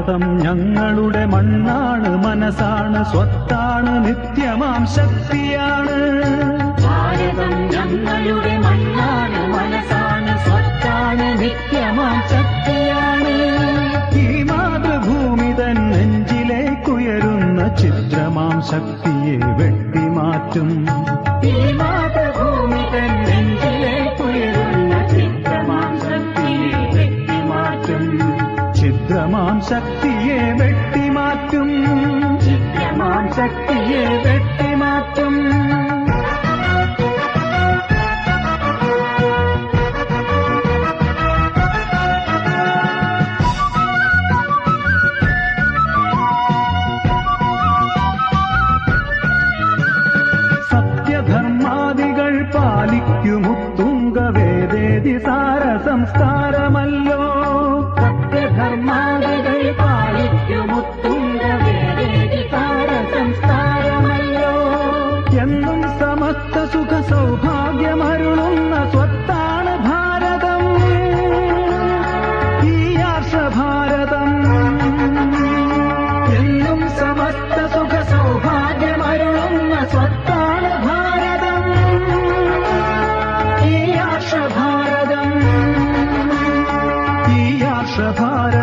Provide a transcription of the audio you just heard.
ഭാരതം ഞങ്ങളുടെ മണ്ണാണ് മനസ്സാണ് സ്വത്താണ് നിത്യമാം ശക്തിയാണ്. ഭാരതം ഞങ്ങളുടെ മണ്ണാണ് മനസ്സാണ് സ്വത്താണ് നിത്യമാം ശക്തിയാണ്. ഈ മാതൃഭൂമി തൻ നെഞ്ചിലേക്കുയരുന്ന ചിത്രമാം ശക്തിയെ വെട്ടിമാറ്റും. ഈ മാതൃഭൂമി ശക്തിയെ വെട്ടിമാറ്റും. ചിത്രമാം ശക്തിയെ വെട്ടിമാറ്റും. സത്യധർമാദികൾ പാലിക്കുമുത്തുങ്ക വേദേതി സാര സംസ്കാരമല്ലോ സർവത്ര സുഖ സൗഭാഗ്യമരുളുന്ന സ്വത്താണ് ഭാരതം. ഈ ആർഷ ഭാരതം എന്നും സമസ്ത സുഖ സൗഭാഗ്യമരുളുന്ന സ്വത്താണ് ഭാരതം. ഈ ആർഷ ഭാരതം ഈ ആർഷ ഭാരതം